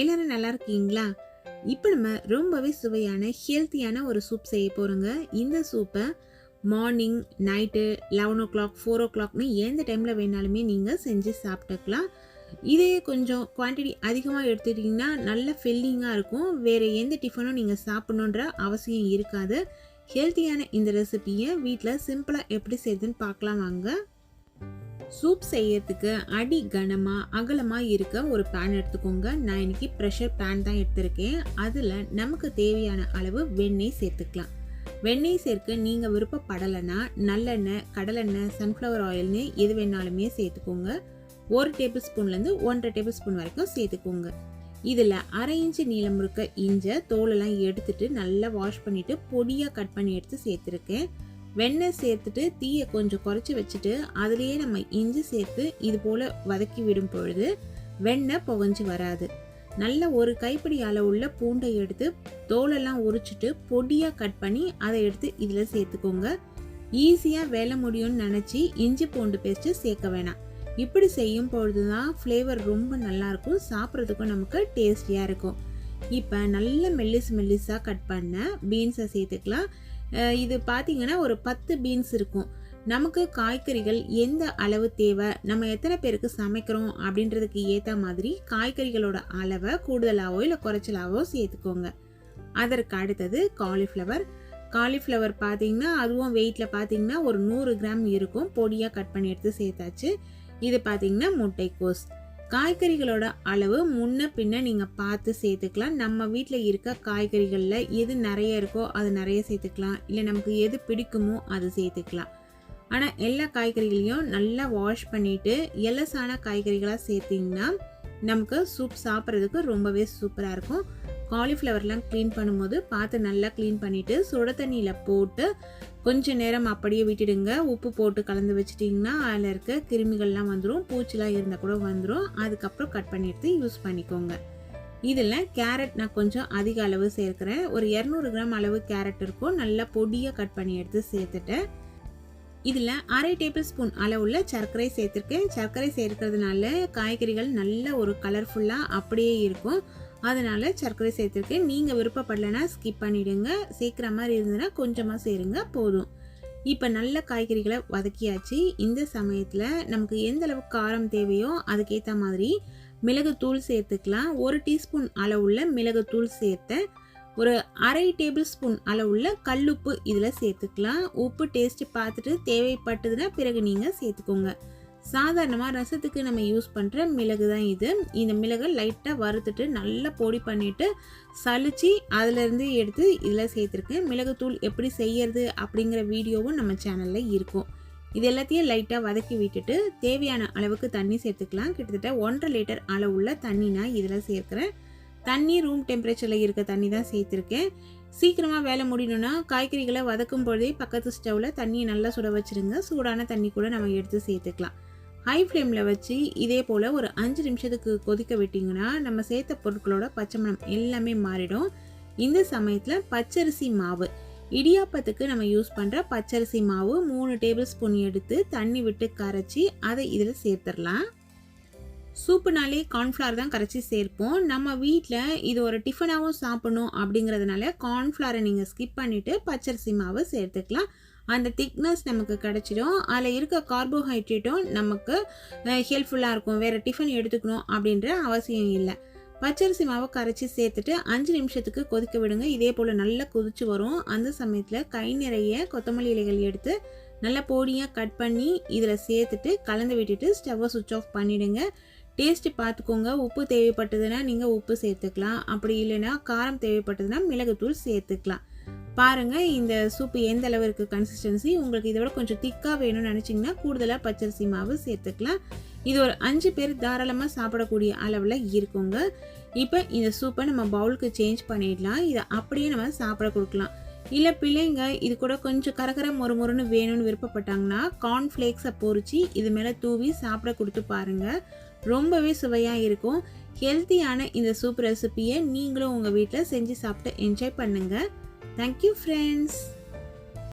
எல்லாரும் நல்லா இருக்கீங்களா? இப்போ நம்ம ரொம்பவே சுவையான ஹெல்த்தியான ஒரு சூப் செய்ய போகிறோங்க இந்த சூப்பை morning night eleven o'clock four ஓ கிளாக்னு எந்த டைமில் வேணாலுமே நீங்கள் செஞ்சு சாப்பிட்டுக்கலாம். இதே கொஞ்சம் குவான்டிட்டி அதிகமாக எடுத்துட்டிங்கன்னா நல்ல ஃபில்லிங்காக இருக்கும். வேறு எந்த டிஃபனும் நீங்கள் சாப்பிட்ணுன்ற அவசியம் இருக்காது. ஹெல்த்தியான இந்த ரெசிபியை வீட்டில் சிம்பிளாக எப்படி செய்யுதுன்னு பார்க்கலாம் வாங்க. சூப் செய்யறதுக்கு அடி கனமாக அகலமாக இருக்க ஒரு பேன் எடுத்துக்கோங்க. நான் இன்னைக்கு ப்ரெஷர் பேன் தான் எடுத்திருக்கேன். அதில் நமக்கு தேவையான அளவு வெண்ணெய் சேர்த்துக்கலாம். வெண்ணெய் சேர்க்க நீங்கள் விருப்பப்படலைன்னா நல்லெண்ணெய் கடலெண்ணெய் சன்ஃப்ளவர் ஆயில்னு எது வேணாலுமே சேர்த்துக்கோங்க. ஒரு டேபிள் ஸ்பூன்லேருந்து ஒன்றரை டேபிள் ஸ்பூன் வரைக்கும் சேர்த்துக்கோங்க. இதில் அரை இன்ச்சு நீளம் இருக்க இஞ்சை தோலெல்லாம் எடுத்துட்டு நல்லா வாஷ் பண்ணிவிட்டு பொடியாக கட் பண்ணி எடுத்து சேர்த்துருக்கேன். வெண்ணெய் சேர்த்துட்டு தீயை கொஞ்சம் குறைச்சி வச்சுட்டு அதுலேயே நம்ம இஞ்சி சேர்த்து இது போல் வதக்கி விடும் பொழுது வெண்ணெய் புகஞ்சு வராது. நல்ல ஒரு கைப்பிடி அளவுள்ள பூண்டை எடுத்து தோலெல்லாம் உரிச்சிட்டு பொடியாக கட் பண்ணி அதை எடுத்து இதில் சேர்த்துக்கோங்க. ஈஸியாக வேலை முடியும்னு நினச்சி இஞ்சி பூண்டு பேஸ்ட்டு சேர்க்க வேணாம். இப்படி செய்யும் பொழுது தான் ஃப்ளேவர் ரொம்ப நல்லாயிருக்கும் சாப்பிட்றதுக்கும் நமக்கு டேஸ்டியாக இருக்கும். இப்போ நல்ல மெல்லிஸ் மெல்லிஸாக கட் பண்ண பீன்ஸை சேர்த்துக்கலாம். இது பார்த்தீங்கன்னா ஒரு பத்து பீன்ஸ் இருக்கும். நமக்கு காய்கறிகள் எந்த அளவு தேவை நம்ம எத்தனை பேருக்கு சமைக்கிறோம் அப்படின்றதுக்கு ஏற்ற மாதிரி காய்கறிகளோட அளவை கூடுதலாகவோ இல்லை குறைச்சலாகவோ சேர்த்துக்கோங்க. அதற்கு அடுத்தது காலிஃப்ளவர். காலிஃப்ளவர் பார்த்தீங்கன்னா அதுவும் வெயிட்டில் பார்த்தீங்கன்னா ஒரு நூறு கிராம் இருக்கும். பொடியாக கட் பண்ணி எடுத்து சேர்த்தாச்சு. இது பார்த்திங்கன்னா முட்டைக்கோஸ். காய்கறிகளோட அளவு முன்ன பின்ன நீங்கள் பார்த்து சேர்த்துக்கலாம். நம்ம வீட்டில் இருக்க காய்கறிகளில் எது நிறைய இருக்கோ அது நிறைய சேர்த்துக்கலாம். இல்லை நமக்கு எது பிடிக்குமோ அது சேர்த்துக்கலாம். ஆனால் எல்லா காய்கறிகளையும் நல்லா வாஷ் பண்ணிவிட்டு எலசான காய்கறிகளாக சேர்த்திங்கன்னா நமக்கு சூப் சாப்பிட்றதுக்கு ரொம்பவே சூப்பராக இருக்கும். காலிஃப்ளவர்லாம் க்ளீன் பண்ணும்போது பார்த்து நல்லா க்ளீன் பண்ணிவிட்டு சுட தண்ணியில் போட்டு கொஞ்சம் நேரம் அப்படியே விட்டுடுங்க. உப்பு போட்டு கலந்து வச்சிட்டிங்கன்னா அதில் இருக்க கிருமிகள்லாம் வந்துடும் பூச்சிலாம் இருந்தால் கூட வந்துடும் அதுக்கப்புறம் கட் பண்ணி எடுத்து யூஸ் பண்ணிக்கோங்க. இதில் கேரட் நான் கொஞ்சம் அதிக அளவு சேர்க்குறேன். ஒரு இரநூறு கிராம் அளவு கேரட் இருக்கும். நல்லா பொடியாக கட் பண்ணி எடுத்து சேர்த்துட்டேன். இதில் அரை டேபிள் ஸ்பூன் அளவுள்ள சர்க்கரை சேர்த்துருக்கேன். சர்க்கரை சேர்க்கறதுனால காய்கறிகள் நல்ல ஒரு கலர்ஃபுல்லாக அப்படியே இருக்கும். அதனால் சர்க்கரை சேர்த்துருக்கேன். நீங்கள் விருப்பப்படலைன்னா ஸ்கிப் பண்ணிவிடுங்க சேர்க்குற மாதிரி இருந்ததுன்னா கொஞ்சமாக சேருங்க. போதும். இப்போ நல்ல காய்கறிகளை வதக்கியாச்சு. இந்த சமயத்தில் நமக்கு எந்த அளவுக்கு காரம் தேவையோ அதுக்கேற்ற மாதிரி மிளகுத்தூள் சேர்த்துக்கலாம். ஒரு டீஸ்பூன் அளவுள்ள மிளகுத்தூள் சேர்த்தேன். ஒரு அரை டேபிள் ஸ்பூன் அளவுள்ள கல்லுப்பு இதில் சேர்த்துக்கலாம். உப்பு டேஸ்ட்டு பார்த்துட்டு தேவைப்பட்டதுன்னா பிறகு நீங்கள் சேர்த்துக்கோங்க. சாதாரணமாக ரசத்துக்கு நம்ம யூஸ் பண்ணுற மிளகு தான் இது. இந்த மிளகை லைட்டாக வறுத்துட்டு நல்லா பொடி பண்ணிவிட்டு சளிச்சு அதிலேருந்து எடுத்து இதில் சேர்த்துருக்கேன் மிளகுத்தூள் எப்படி செய்யறது அப்படிங்கிற வீடியோவும் நம்ம சேனலில் இருக்கும். இது எல்லாத்தையும் லைட்டாக வதக்கி விட்டுட்டு தேவையான அளவுக்கு தண்ணி சேர்த்துக்கலாம். கிட்டத்தட்ட ஒன்றரை லிட்டர் அளவுள்ள தண்ணி நான் இதில் சேர்க்குறேன். தண்ணி ரூம் டெம்பரேச்சரில் இருக்க தண்ணி தான் சேர்த்துருக்கேன். சீக்கிரமாக வேலை முடியணும்னா காய்கறிகளை வதக்கும் பொழுதே பக்கத்து ஸ்டவ்வில் தண்ணியை நல்லா சுட வச்சுருங்க. சூடான தண்ணி கூட நம்ம எடுத்து சேர்த்துக்கலாம். ஹை ஃப்ளேமில் வச்சு இதே போல் ஒரு அஞ்சு நிமிஷத்துக்கு கொதிக்க விட்டிங்கன்னா நம்ம சேர்த்த பொருட்களோட பச்சை மணம் எல்லாமே மாறிடும். இந்த சமயத்தில் பச்சரிசி மாவு. இடியாப்பத்துக்கு நம்ம யூஸ் பண்ணுற பச்சரிசி மாவு மூணு டேபிள் ஸ்பூன் எடுத்து தண்ணி விட்டு கரைச்சி அதை இதில் சேர்த்துடலாம். சூப்புனாலே கார்ன்ஃப்ளவர் தான் கரைச்சி சேர்ப்போம். நம்ம வீட்டில் இது ஒரு டிஃபனாகவும் சாப்பிடணும் அப்படிங்கிறதுனால கார்ன்ஃப்ளவரை நீங்கள் ஸ்கிப் பண்ணிவிட்டு பச்சரிசி மாவு சேர்த்துக்கலாம். அந்த திக்னஸ் நமக்கு கிடச்சிடும். அதில் இருக்க கார்போஹைட்ரேட்டும் நமக்கு ஹெல்ப்ஃபுல்லாக இருக்கும். வேறு டிஃபன் எடுத்துக்கணும் அப்படின்ற அவசியம் இல்லை. பச்சரிசி மாவை கரைச்சி சேர்த்துட்டு அஞ்சு நிமிஷத்துக்கு கொதிக்க விடுங்க. இதே போல் நல்லா கொதிச்சு வரும். அந்த சமயத்தில் கை நிறைய கொத்தமல்லி இலைகள் எடுத்து நல்லா பொடியாக கட் பண்ணி இதில் சேர்த்துட்டு கலந்து விட்டுட்டு ஸ்டவ்வை சுவிட்ச் ஆஃப் பண்ணிவிடுங்க டேஸ்ட்டு பார்த்துக்கோங்க உப்பு தேவைப்பட்டதுன்னா நீங்கள் உப்பு சேர்த்துக்கலாம். அப்படி இல்லைன்னா காரம் தேவைப்பட்டதுன்னா மிளகுத்தூள் சேர்த்துக்கலாம். பாருங்கள் இந்த சூப்பு எந்த அளவு இருக்குது கன்சிஸ்டன்சி உங்களுக்கு இதை விட கொஞ்சம் திக்காக வேணும்னு நினச்சிங்கன்னா கூடுதலாக பச்சரிசி மாவு சேர்த்துக்கலாம். இது ஒரு அஞ்சு பேர் தாராளமாக சாப்பிடக்கூடிய அளவில் இருக்குங்க. இப்போ இந்த சூப்பை நம்ம பவுலுக்கு சேஞ்ச் பண்ணிடலாம். இதை அப்படியே நம்ம சாப்பிட கொடுக்கலாம். இல்லை பிள்ளைங்க இது கூட கொஞ்சம் கரகர மொறு மொறுன்னு வேணும்னு விருப்பப்பட்டாங்கன்னா கார்ன்ஃப்ளேக்ஸை பொறிச்சு இது மேலே தூவி சாப்பிட கொடுத்து பாருங்கள் ரொம்பவே சுவையாக இருக்கும். ஹெல்த்தியான இந்த சூப் ரெசிப்பியை நீங்களும் உங்கள் வீட்டில் செஞ்சு சாப்பிட்டு என்ஜாய் பண்ணுங்கள் Thank you, friends.